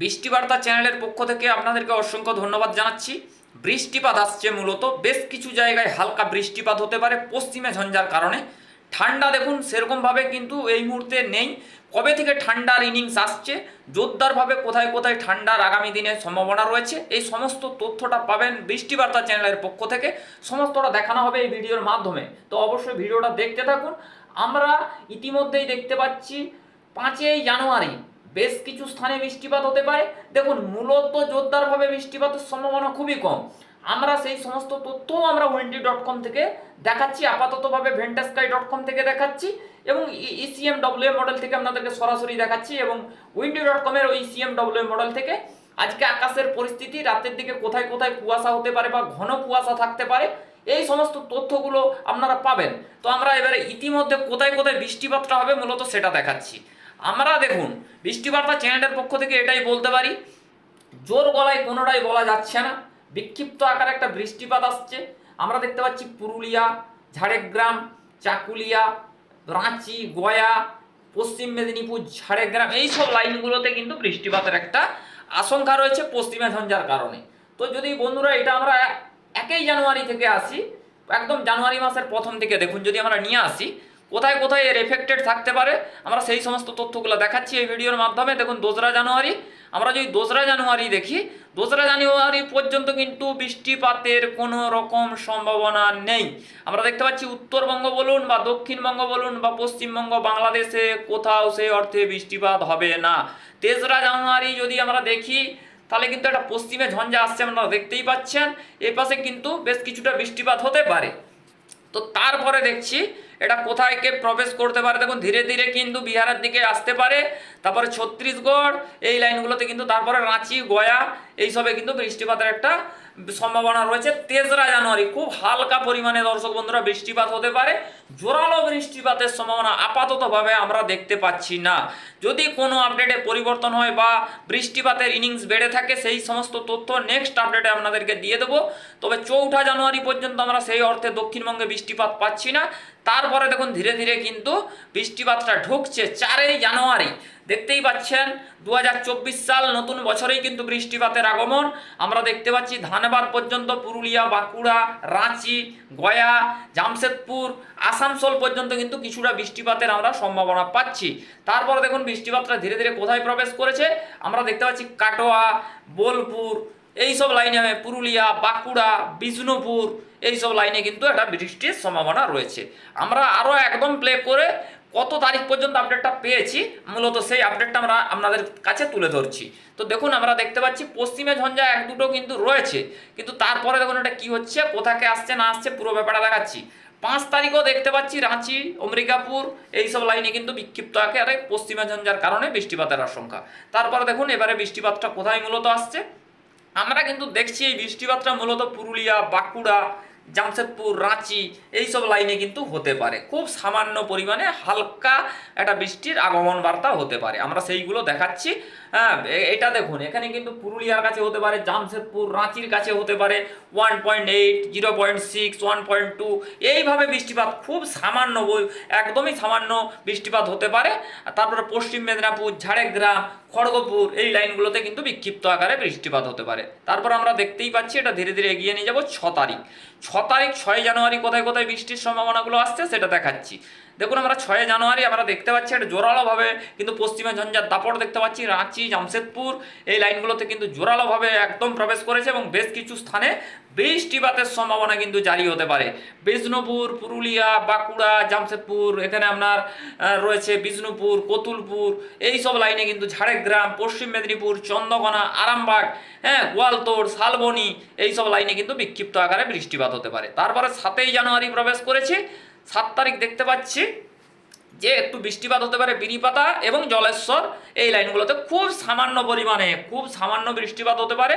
বৃষ্টিবার্তা চ্যানেলের পক্ষ থেকে আপনাদেরকে অসংখ্য ধন্যবাদ জানাচ্ছি। বৃষ্টিপাত আসছে মূলত, বেশ কিছু জায়গায় হালকা বৃষ্টিপাত হতে পারে পশ্চিমে ঝঞ্ঝার কারণে। ঠান্ডা দেখুন, সেরকমভাবে কিন্তু এই মুহূর্তে নেই। কবে থেকে ঠান্ডার ইনিংস আসছে, জোরদারভাবে কোথায় কোথায় ঠান্ডার আগামী দিনে সম্ভাবনা রয়েছে, এই সমস্ত তথ্যটা পাবেন বৃষ্টিবার্তা চ্যানেলের পক্ষ থেকে। সমস্তটা দেখানো হবে এই ভিডিওর মাধ্যমে। তো অবশ্যই ভিডিওটা দেখতে থাকুন। আমরা ইতিমধ্যেই দেখতে পাচ্ছি পাঁচই জানুয়ারি বেশ কিছু স্থানে বৃষ্টিপাত হতে পারে। দেখুন, মূলত জোরদারভাবে বৃষ্টিপাতের সম্ভাবনা খুবই কম। আমরা সেই সমস্ত তথ্যও আমরা উইন্ডি ডট কম থেকে দেখাচ্ছি, আপাততভাবে ভেন্টাস্কাই ডট কম থেকে দেখাচ্ছি এবং ইসিএম ডব্লিউ মডেল থেকে আপনাদেরকে সরাসরি দেখাচ্ছি এবং উইন্ডি ডট কমের ওই ইসিএম ডব্লিউ মডেল থেকে আজকে আকাশের পরিস্থিতি, রাতের দিকে কোথায় কোথায় কুয়াশা হতে পারে বা ঘন কুয়াশা থাকতে পারে, এই সমস্ত তথ্যগুলো আপনারা পাবেন। তো আমরা এবারে ইতিমধ্যে কোথায় কোথায় বৃষ্টিপাতটা হবে মূলত সেটা দেখাচ্ছি। আমরা দেখুন, বৃষ্টিবার্তা চ্যানেলের পক্ষ থেকে এটাই বলতে পারি, জোর গলায় কোনোটাই বলা যাচ্ছে না, বিক্ষিপ্ত আকারে একটা বৃষ্টিপাত আসছে। আমরা দেখতে পাচ্ছি পুরুলিয়া, ঝাড়গ্রাম, চাকুলিয়া, রাঁচি, গয়া, পশ্চিম মেদিনীপুর, ঝাড়গ্রাম এই সব লাইনগুলোতে কিন্তু বৃষ্টিপাতের একটা আশঙ্কা রয়েছে পশ্চিমে ঝঞ্ঝার কারণে। তো যদি বন্ধুরা এটা আমরা একই জানুয়ারি থেকে আসি, একদম জানুয়ারি মাসের প্রথম থেকে দেখুন, যদি আমরা নিয়ে আসি কোথায় কোথায় এর এফেক্টেড থাকতে পারে, আমরা সেই সমস্ত তথ্যগুলো দেখাচ্ছি এই ভিডিওর মাধ্যমে। দেখুন, দোসরা জানুয়ারি, আমরা যদি দোসরা জানুয়ারি দেখি, দোসরা জানুয়ারি পর্যন্ত কিন্তু বৃষ্টিপাতের কোনো রকম সম্ভাবনা নেই। আমরা দেখতে পাচ্ছি উত্তরবঙ্গ বলুন বা দক্ষিণবঙ্গ বলুন বা পশ্চিমবঙ্গ, বাংলাদেশে কোথাও সেই অর্থে বৃষ্টিপাত হবে না। তেসরা জানুয়ারি যদি আমরা দেখি, তাহলে কিন্তু একটা পশ্চিমে ঝঞ্ঝা আসছে, আপনারা দেখতেই পাচ্ছেন। এই পাশে কিন্তু বেশ কিছুটা বৃষ্টিপাত হতে পারে। তো তারপরে দেখছি এটা কোথায় কে প্রবেশ করতে পারে। দেখুন, ধীরে ধীরে কিন্তু বিহারের দিকে আসতে পারে। তারপরে ছত্তিশগড়, এই লাইনগুলোতে কিন্তু তারপরে রাঁচি, গয়া, এইসবে কিন্তু বৃষ্টিপাতের একটা সম্ভাবনা রয়েছে। তেসরা জানুয়ারি, খুব হালকা পরিমাণে দর্শক বন্ধুরা বৃষ্টিপাত হতে পারে। জোরালো বৃষ্টিপাতের সম্ভাবনা আপাততভাবে আমরা দেখতে পাচ্ছি না। যদি কোনো আপডেটে পরিবর্তন হয় বা বৃষ্টিপাতের ইনিংস বেড়ে থাকে, সেই সমস্ত তথ্য নেক্সট আপডেটে আপনাদেরকে দিয়ে দেবো। তবে চৌঠা জানুয়ারি পর্যন্ত আমরা সেই অর্থে দক্ষিণবঙ্গে বৃষ্টিপাত পাচ্ছি না। তারপরে দেখুন ধীরে ধীরে কিন্তু বৃষ্টিপাতটা ঢুকছে চারই জানুয়ারি। দেখতেই পাচ্ছেন দু হাজার চব্বিশ সাল নতুন বছরেই কিন্তু বৃষ্টিপাতের আগমন। আমরা দেখতে পাচ্ছি ধানবাদ পর্যন্ত পুরুলিয়া, বাঁকুড়া, রাঁচি, গয়া, জামশেদপুর, আসানসোল পর্যন্ত কিন্তু কিছুটা বৃষ্টিপাতের আমরা সম্ভাবনা পাচ্ছি। তারপরে দেখুন বৃষ্টিপাতটা ধীরে ধীরে কোথায় প্রবেশ করেছে? আমরা দেখতে পাচ্ছি কাটোয়া, বোলপুর, এইসব লাইনে পুরুলিয়া, বাঁকুড়া, বিষ্ণুপুর এই সব লাইনে কিন্তু একটা বৃষ্টির সম্ভাবনা রয়েছে। আমরা আরও একদম প্লে করে কত তারিখ পর্যন্ত আপডেটটা পেয়েছি, মূলত সেই আপডেটটা আমরা আপনাদের কাছে তুলে ধরছি। তো দেখুন, আমরা দেখতে পাচ্ছি পশ্চিমে ঝঞ্ঝা এক দুটো কিন্তু রয়েছে, কিন্তু তারপরে দেখুন এটা কি হচ্ছে কোথাকে আসছে, না আসছে, পুরো ব্যাপারটা দেখাচ্ছি। পাঁচ তারিখও দেখতে পাচ্ছি, রাঁচি, অমরিকাপুর এইসব লাইনে কিন্তু বিক্ষিপ্ত আকারে পশ্চিমে ঝঞ্ঝার কারণে বৃষ্টিপাতের আশঙ্কা। তারপরে দেখুন, এবারে বৃষ্টিপাতটা কোথায় মূলত আসছে? আমরা কিন্তু দেখছি এই বৃষ্টিপাতটা মূলত পুরুলিয়া, বাঁকুড়া জামশেদপুর, রাঁচি এইসব লাইনে কিন্তু হতে পারে। খুব সামান্য পরিমাণে হালকা একটা বৃষ্টির আগমন বার্তা হতে পারে। আমরা সেইগুলো দেখাচ্ছি। হ্যাঁ এটা দেখুন, এখানে কিন্তু পুরুলিয়ার কাছে হতে পারে, জামশেদপুর, রাঁচির কাছে হতে পারে one point eight zero point six one point two এইভাবে বৃষ্টিপাত খুব সামান্য একদমই সামান্য বৃষ্টিপাত হতে পারে। তারপরে পশ্চিম মেদিনীপুর, ঝাড়গ্রাম, খড়গপুর, এই লাইনগুলোতে কিন্তু বিক্ষিপ্ত আকারে বৃষ্টিপাত হতে পারে। তারপর আমরা দেখতেই পাচ্ছি, এটা ধীরে ধীরে এগিয়ে নিয়ে যাব ছ তারিখ। ছ তারিখ ছয় জানুয়ারি কোথায় কোথায় বৃষ্টির সম্ভাবনাগুলো আসছে সেটা দেখাচ্ছি। দেখুন আমরা ছয় জানুয়ারি আমরা দেখতে পাচ্ছি একটা জোরালোভাবে কিন্তু পশ্চিমে ঝঞ্ঝার দাপট দেখতে পাচ্ছি, রাঁচি, জামশেদপুর, এই লাইনগুলোতে কিন্তু জোরালোভাবে একদম প্রবেশ করেছে এবং বেশ কিছু স্থানে বৃষ্টিপাতের সম্ভাবনা কিন্তু জারি হতে পারে। বিষ্ণুপুর, পুরুলিয়া, বাঁকুড়া, জামশেদপুর, এখানে আপনার রয়েছে বিষ্ণুপুর, কতুলপুর, এই সব লাইনে কিন্তু ঝাড়গ্রাম, পশ্চিম মেদিনীপুর, চন্দ্রকোনা, আরামবাগ হ্যাঁ গোয়ালতোড় শালবনি, এই সব লাইনে কিন্তু বিক্ষিপ্ত আকারে বৃষ্টিপাত হতে পারে। তারপরে সাতই জানুয়ারি প্রবেশ করেছে সাত তারিখ দেখতে পাচ্ছি যে একটু বৃষ্টিপাত হতে পারে বিনিপাতা এবং জলেশ্বর, এই লাইনগুলোতে খুব সামান্য পরিমাণে, খুব সামান্য বৃষ্টিপাত হতে পারে।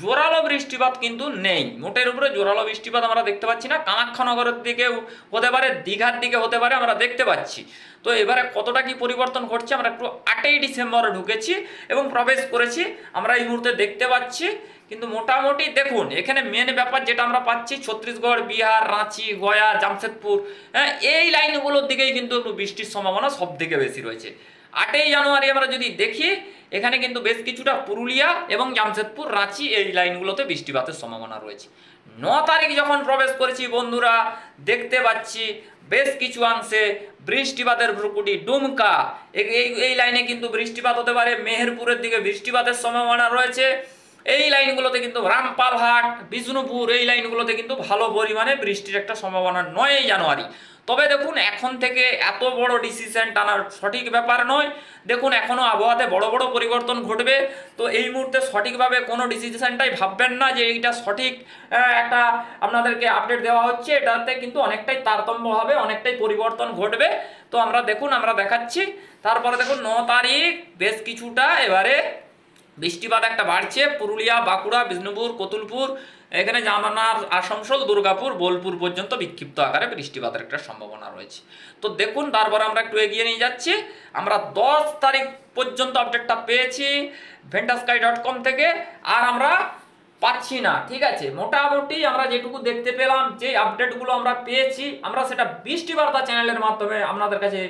জোরালো বৃষ্টিপাত কিন্তু নেই। মোটের উপরে জোরালো বৃষ্টিপাত আমরা দেখতে পাচ্ছি না। কামাখ্যানগরের দিকে হতে পারে, দীঘার দিকে হতে পারে আমরা দেখতে পাচ্ছি। তো এবারে কতটা কি পরিবর্তন ঘটছে আমরা একটু আটই ডিসেম্বরে ঢুকেছি এবং প্রবেশ করেছি। আমরা এই মুহূর্তে দেখতে পাচ্ছি কিন্তু মোটামুটি দেখুন, এখানে মেন ব্যাপার যেটা আমরা পাচ্ছি ছত্তিশগড়, বিহার, রাঁচি, গয়া, জামশেদপুর হ্যাঁ এই লাইনগুলোর দিকেই কিন্তু একটু বৃষ্টির সম্ভাবনা সব থেকে বেশি রয়েছে। আটই জানুয়ারি আমরা যদি দেখি, এখানে কিন্তু বেশ কিছুটা পুরুলিয়া এবং জামশেদপুর, রাঁচি এই লাইনগুলোতে বৃষ্টিপাতের সম্ভাবনা রয়েছে। ন তারিখ যখন প্রবেশ করেছি বন্ধুরা, দেখতে পাচ্ছি বেশ কিছু অংশে বৃষ্টিপাতের ভ্রুকুটি ডুমকা। এই- এই এই লাইনে কিন্তু বৃষ্টিপাত হতে পারে, মেহেরপুরের দিকে বৃষ্টিপাতের সম্ভাবনা রয়েছে। এই লাইনগুলোতে কিন্তু রামপালহাট, বিষ্ণুপুর, এই লাইনগুলোতে কিন্তু ভালো পরিমাণে বৃষ্টির একটা সম্ভাবনা নয়ই জানুয়ারি। তবে দেখুন, এখন থেকে এত বড় ডিসিশন টানার সঠিক ব্যাপার নয়। দেখুন এখনও আবহাওয়াতে বড় বড় পরিবর্তন ঘটবে। তো এই মুহূর্তে সঠিকভাবে কোনো ডিসিশনটাই ভাববেন না যে এইটা সঠিক একটা আপনাদেরকে আপডেট দেওয়া হচ্ছে। এটাতে কিন্তু অনেকটাই তারতম্য হবে, অনেকটাই পরিবর্তন ঘটবে। তো আমরা দেখুন, আমরা দেখাচ্ছি। তারপরে দেখুন, ন তারিখ, বেশ কিছুটা এবারে বৃষ্টিপাত একটা বাড়ছে, পুরুলিয়া, বাঁকুড়া, বিষ্ণুপুর, কতুলপুর, এখানে জামানার আসানসোল দুর্গাপুর, বোলপুর পর্যন্ত বিক্ষিপ্ত আকারে বৃষ্টিপাতের একটা সম্ভাবনা রয়েছে। তো দেখুন, তারপর আমরা একটু এগিয়ে নিয়ে যাচ্ছি। আমরা দশ তারিখ পর্যন্ত আপডেটটা পেয়েছি ভেন্টাস্কাই ডট কম থেকে। আর আমরা পাচ্ছি না, ঠিক আছে? মোটামুটি আমরা যেটুকু দেখতে পেলাম, যে আপডেটগুলো আমরা পেয়েছি, আমরা সেটা বৃষ্টি বার্তা চ্যানেলের মাধ্যমে আপনাদের কাছে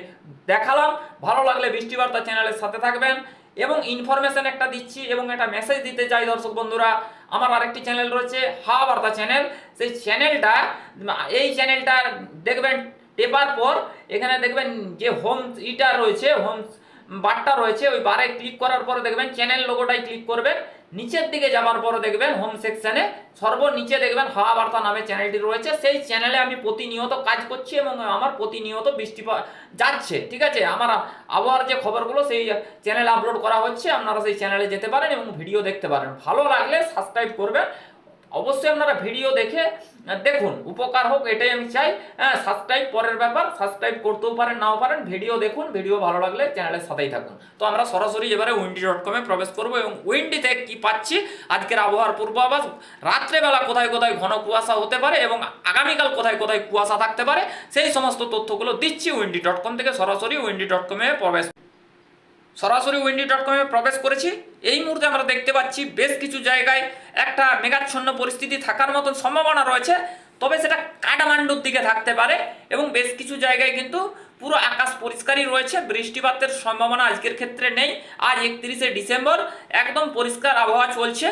দেখালাম। ভালো লাগলে বৃষ্টি বার্তা চ্যানেলের সাথে থাকবেন। এবং ইনফরমেশন একটা দিচ্ছি এবং একটা মেসেজ দিতে চাই দর্শক বন্ধুরা। আমার আরেকটি চ্যানেল রয়েছে হা বার্তা চ্যানেল সেই চ্যানেলটা এই চ্যানেলটা দেখবেন টেপার পর, এখানে দেখবেন যে হোম ইটা রয়েছে হোম বারটা রয়েছে, ওই বারে ক্লিক করার পরে দেখবেন চ্যানেল লোগোটাই ক্লিক করবেন। নিচের দিকে যাবার পর দেখবেন হোম সেকশনে সর্বনিচে দেখবেন হাওয়া বার্তা নামে চ্যানেলটি রয়েছে। সেই চ্যানেলে আমি প্রতিনিয়ত কাজ করছি এবং আমার প্রতিনিয়ত বৃষ্টিপাত যাচ্ছে, ঠিক আছে? আমার আবহাওয়ার যে খবরগুলো সেই চ্যানেলে আপলোড করা হচ্ছে। আপনারা সেই চ্যানেলে যেতে পারেন এবং ভিডিও দেখতে পারেন। ভালো লাগলে সাবস্ক্রাইব করবেন। অবশ্যই আপনারা ভিডিও দেখে দেখুন, উপকার হোক, এটাই আমি চাই। হ্যাঁ সাবস্ক্রাইব পরের ব্যাপার সাবস্ক্রাইব করতেও পারেন, নাও পারেন ভিডিও দেখুন ভিডিও ভালো লাগলে চ্যানেলের সাথেই থাকুন। তো আমরা সরাসরি এবারে উইন্ডি ডট কমে প্রবেশ করব এবং উইন্ডি থেকে কি পাচ্ছি? আজকের আবহাওয়ার পূর্বাভাস, রাত্রেবেলা কোথায় কোথায় ঘন কুয়াশা হতে পারে এবং আগামীকাল কোথায় কোথায় কুয়াশা থাকতে পারে, সেই সমস্ত তথ্যগুলো দিচ্ছি উইন্ডি ডট কম থেকে সরাসরি উইন্ডি ডট কমে প্রবেশ সরাসরি উইন্ডি ডট কমে প্রবেশ করেছি। এই মুহূর্তে আমরা দেখতে পাচ্ছি বেশ কিছু জায়গায় একটা মেঘাচ্ছন্ন পরিস্থিতি থাকার মতন সম্ভাবনা রয়েছে, তবে সেটা কাঠমান্ডুর দিকে থাকতে পারে এবং বেশ কিছু জায়গায় কিন্তু পুরো আকাশ পরিষ্কারই রয়েছে, বৃষ্টিপাতের সম্ভাবনা আজকের ক্ষেত্রে নেই। আজ একত্রিশে ডিসেম্বর, একদম পরিষ্কার আবহাওয়া চলছে।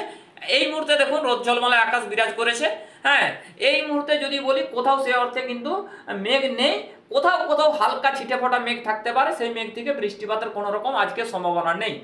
এই মুহূর্তে দেখুন, রোদ ঝলমলে আকাশ বিরাজ করেছে। হ্যাঁ এই মুহূর্তে যদি বলি, কোথাও সে অর্থে কিন্তু মেঘ নেই। কোথাও কোথাও হালকা ছিটে ফোটা মেঘ থাকতে পারে, সেই মেঘ থেকে বৃষ্টিপাতের কোনো রকম আজকে সম্ভাবনা নেই।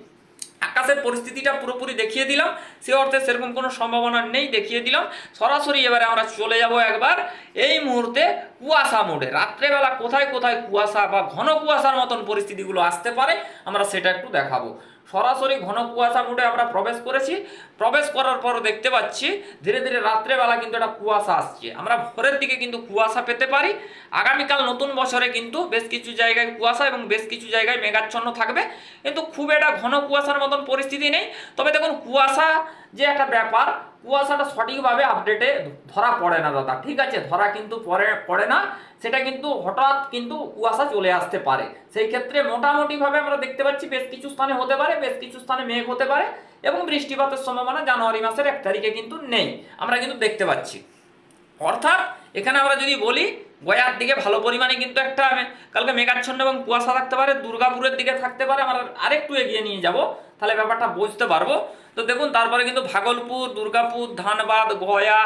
আকাশের পরিস্থিতিটা পুরোপুরি দেখিয়ে দিলাম, সে অর্থে সেরকম কোনো সম্ভাবনা নেই, দেখিয়ে দিলাম। সরাসরি এবারে আমরা চলে যাব একবার এই মুহূর্তে কুয়াশা মোড়ে। রাত্রেবেলা কোথায় কোথায় কুয়াশা বা ঘন কুয়াশার মতন পরিস্থিতিগুলো আসতে পারে, আমরা সেটা একটু দেখাবো। সরাসরি ঘন কুয়াশা মুডে আমরা প্রবেশ করেছি। প্রবেশ করার পর দেখতে পাচ্ছি, ধীরে ধীরে রাত্রেবেলা কিন্তু একটা কুয়াশা আসছে। আমরা ভোরের দিকে কিন্তু কুয়াশা পেতে পারি। আগামীকাল নতুন বছরে কিন্তু বেশ কিছু জায়গায় কুয়াশা এবং বেশ কিছু জায়গায় মেঘাচ্ছন্ন থাকবে। কিন্তু খুব একটা ঘন কুয়াশার মতন পরিস্থিতি নেই। তবে দেখুন, কুয়াশা যে একটা ব্যাপার কুয়াশাটা সঠিকভাবে আপডেটে ধরা পড়ে না দাদা, ঠিক আছে? ধরা কিন্তু পড়ে পড়ে না, সেটা কিন্তু হঠাৎ কিন্তু কুয়াশা চলে আসতে পারে। সেই ক্ষেত্রে মোটামুটিভাবে আমরা দেখতে পাচ্ছি, বেশ কিছু স্থানে হতে পারে, বেশ কিছু স্থানে মেঘ হতে পারে এবং বৃষ্টিপাতের সম্ভাবনা জানুয়ারি মাসের এক তারিখে কিন্তু নেই, আমরা কিন্তু দেখতে পাচ্ছি। অর্থাৎ এখানে আমরা যদি বলি, গয়ার দিকে ভালো পরিমাণে কিন্তু একটা কালকে মেঘাচ্ছন্ন এবং কুয়াশা থাকতে পারে, দুর্গাপুরের দিকে থাকতে পারে, আমরা আরেকটু এগিয়ে নিয়ে যাব, তাহলে ব্যাপারটা বুঝতে পারব। তো দেখুন, তারপরে কিন্তু ভাগলপুর, দুর্গাপুর, ধানবাদ, গয়া,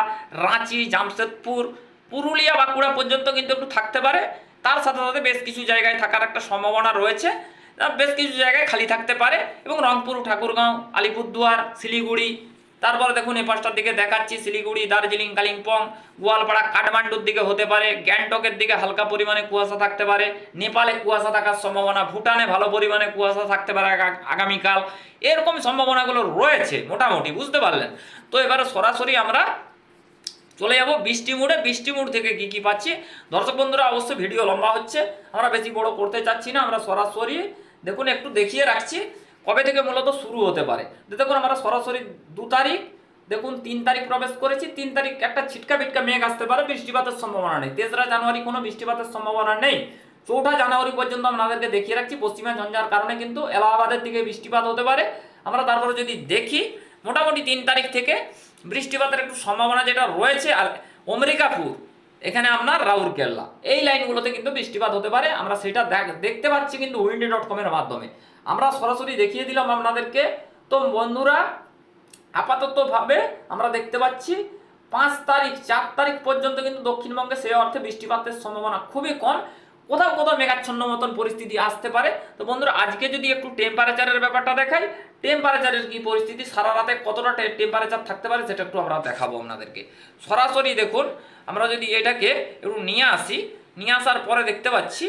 রাঁচি, জামশেদপুর, পুরুলিয়া, বাঁকুড়া পর্যন্ত কিন্তু একটু থাকতে পারে। তার সাথে সাথে বেশ কিছু জায়গায় থাকার একটা সম্ভাবনা রয়েছে। বেশ কিছু জায়গায় খালি থাকতে পারে এবং রংপুর, ঠাকুরগাঁও, আলিপুরদুয়ার, শিলিগুড়ি তারপরে দেখুন এই পাঁচটার দিকে দেখাচ্ছি, শিলিগুড়ি, দার্জিলিং, কালিম্পং, গোয়ালপাড়া, কাঠমান্ডুর দিকে হতে পারে, গ্যাংটকের দিকে হালকা পরিমাণে কুয়াশা থাকতে পারে, নেপালে কুয়াশা থাকার সম্ভাবনা, ভুটানে ভালো পরিমাণে কুয়াশা থাকতে পারে আগামীকাল। এরকম সম্ভাবনাগুলো রয়েছে মোটামুটি, বুঝতে পারলেন? তো এবারে সরাসরি আমরা চলে যাব বৃষ্টি মুড়ে। বৃষ্টি মুড় থেকে কি কি পাচ্ছি? দর্শক বন্ধুরা, অবশ্যই ভিডিও লম্বা হচ্ছে, আমরা বেশি বড় করতে চাচ্ছি না, আমরা সরাসরি দেখুন, একটু দেখিয়ে রাখছি। কবে থেকে মূলত শুরু হতে পারে? দেখুন, আমরা সরাসরি দু তারিখ, দেখুন, তিন তারিখ প্রবেশ করেছি, তিন তারিখ একটা ছিটকা বিটকা মেঘ আসতে পারে, বৃষ্টিপাতের সম্ভাবনা নেই। তেসরা জানুয়ারি কোনো বৃষ্টিপাতের সম্ভাবনা নেই। চৌঠা জানুয়ারি পর্যন্ত আপনাদেরকে দেখিয়ে রাখছি, পশ্চিমা ঝঞ্ঝার কারণে কিন্তু এলাহাবাদের দিকে বৃষ্টিপাত হতে পারে। আমরা তারপরে যদি দেখি, মোটামুটি তিন তারিখ থেকে বৃষ্টিপাতের একটু সম্ভাবনা যেটা রয়েছে, আর অমরিকাপুর এখানে আপনার রাউরকেল্লা, এই লাইনগুলোতে কিন্তু বৃষ্টিপাত হতে পারে। আমরা সেটা দেখ- দেখতে পাচ্ছি কিন্তু উইন্ডি ডট কমের মাধ্যমে। আমরা সরাসরি দেখিয়ে দিলাম আপনাদেরকে। তো বন্ধুরা আপাতত ভাবে আমরা দেখতে পাচ্ছি, পাঁচ তারিখ, চার তারিখ পর্যন্ত কিন্তু দক্ষিণবঙ্গে সেই অর্থে বৃষ্টিপাতের সম্ভাবনা খুবই কম। কোথাও কোথাও মেঘাচ্ছন্ন মতন পরিস্থিতি আসতে পারে। তো বন্ধুরা, আজকে যদি একটু টেম্পারেচারের ব্যাপারটা দেখাই টেম্পারেচারের কি পরিস্থিতি? সারা রাতে কতটা টেম্পারেচার থাকতে পারে সেটা একটু আমরা দেখাবো আপনাদেরকে। সরাসরি দেখুন, আমরা যদি এটাকে একটু নিয়ে আসি, নিয়ে আসার পরে দেখতে পাচ্ছি,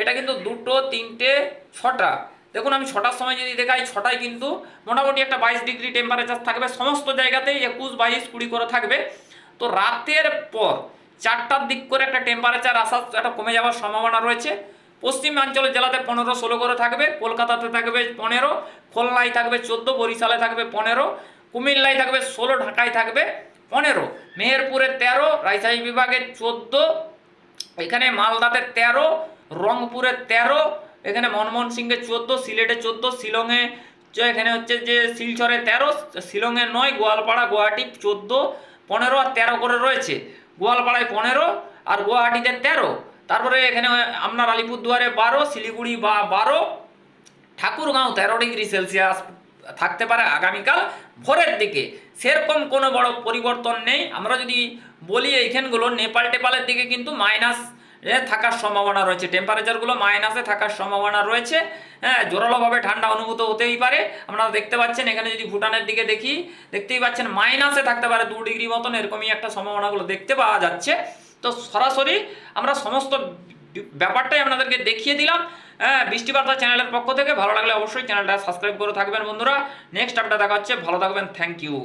এটা কিন্তু দুটো, তিনটে, ছটা দেখুন, আমি ছটার সময় যদি দেখাই, ছটায় কিন্তু মোটামুটি একটা বাইশ ডিগ্রি টেম্পারেচার থাকবে। সমস্ত জায়গাতেই একুশ, বাইশ, কুড়ি করে থাকবে। তো রাতের পর চারটার দিক করে একটা টেম্পারেচার আসার একটা কমে যাওয়ার সম্ভাবনা রয়েছে। পশ্চিমাঞ্চলের জেলাতে পনেরো, ষোলো করে থাকবে। কলকাতাতে থাকবে পনেরো, খুলনায় থাকবে চোদ্দ, বরিশালে থাকবে পনেরো, কুমিল্লায় থাকবে ষোলো, ঢাকায় থাকবে পনেরো, মেহেরপুরে তেরো, রাজশাহী বিভাগে চোদ্দ, এখানে মালদাতে তেরো, রংপুরে তেরো এখানে মনমোহন সিংহে চোদ্দ, সিলেটে চোদ্দ, শিলংয়ে এখানে হচ্ছে যে শিলচরে তেরো, শিলংয়ে নয়, গোয়ালপাড়া, গুয়াহাটি চোদ্দ, পনেরো আর তেরো করে রয়েছে। গোয়ালপাড়ায় পনেরো আর গুয়াহাটিতে তেরো। তারপরে এখানে আপনার আলিপুরদুয়ারে বারো, শিলিগুড়ি বা বারো, ঠাকুরগাঁও তেরো ডিগ্রি সেলসিয়াস থাকতে পারে আগামীকাল ভোরের দিকে। সেরকম কোনো বড় পরিবর্তন নেই। আমরা যদি বলি এইখানগুলো নেপাল টেপালের দিকে কিন্তু মাইনাস থাকার সম্ভাবনা রয়েছে। টেম্পারেচারগুলো মাইনাসে থাকার সম্ভাবনা রয়েছে। হ্যাঁ জোরালোভাবে ঠান্ডা অনুভূত হতেই পারে। আপনারা দেখতে পাচ্ছেন, এখানে যদি ভুটানের দিকে দেখি, দেখতেই পাচ্ছেন মাইনাসে থাকতে পারে দু ডিগ্রি মতন, এরকমই একটা সম্ভাবনাগুলো দেখতে পাওয়া যাচ্ছে। তো সরাসরি আমরা সমস্ত ব্যাপারটাই আপনাদেরকে দেখিয়ে দিলাম। হ্যাঁ বৃষ্টিবার্তা চ্যানেলের পক্ষ থেকে। ভালো লাগলে অবশ্যই চ্যানেলটা সাবস্ক্রাইব করে থাকবেন বন্ধুরা। নেক্সট আপডেট দেখা হচ্ছে। ভালো থাকবেন। Thank you